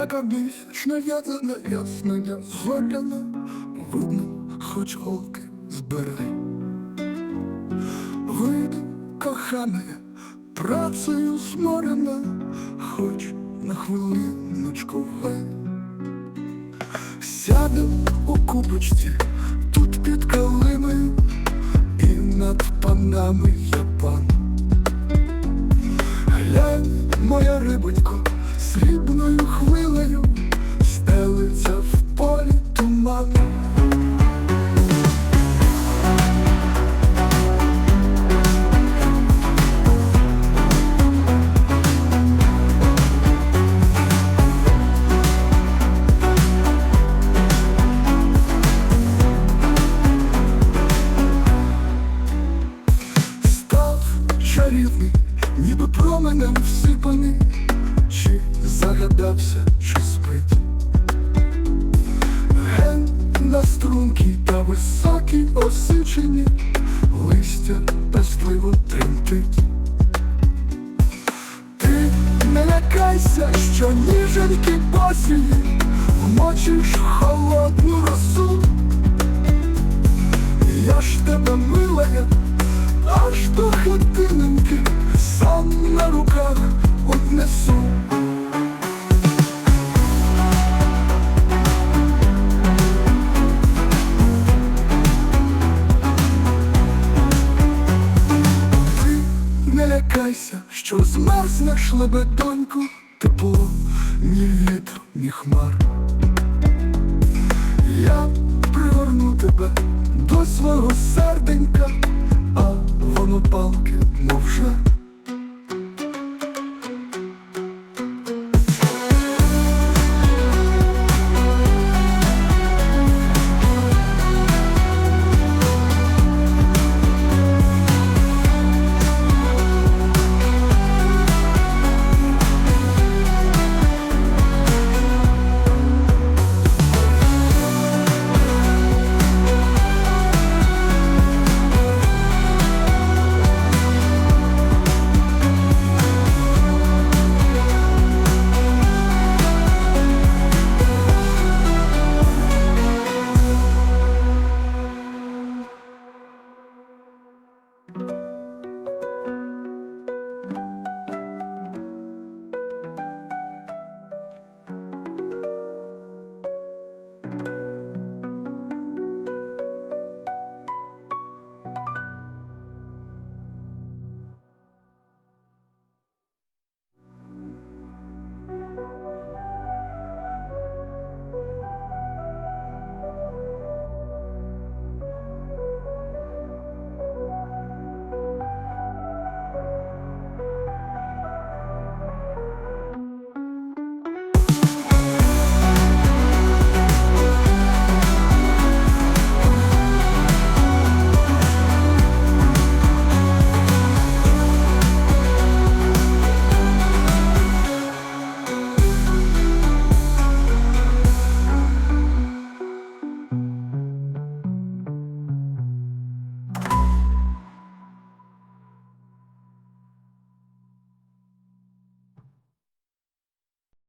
яка місячна ядана, ясна я зоряна, видно, хоч голки збирай. Вийди, кохана, працею зморена, хоч на хвилиночку гай. Сяду у кубочці, тут під калиною, і над панами я пан. Глянь, моя рибонько, срібною хвилею стелиться в полі туман. Став чарівний, ніби променем всипаний, чи загадався, чи спить. Ген на стрункій та високій осичині, листя пестливо тремтить. Ти не лякайся, що ніженькі посії вмочиш холодну росу. Я ж тебе милая, аж до не лякайся, що змерзнеш лебедоньку, тепло, ні вітру, ні хмар. Я пригорну тебе до свого серденька,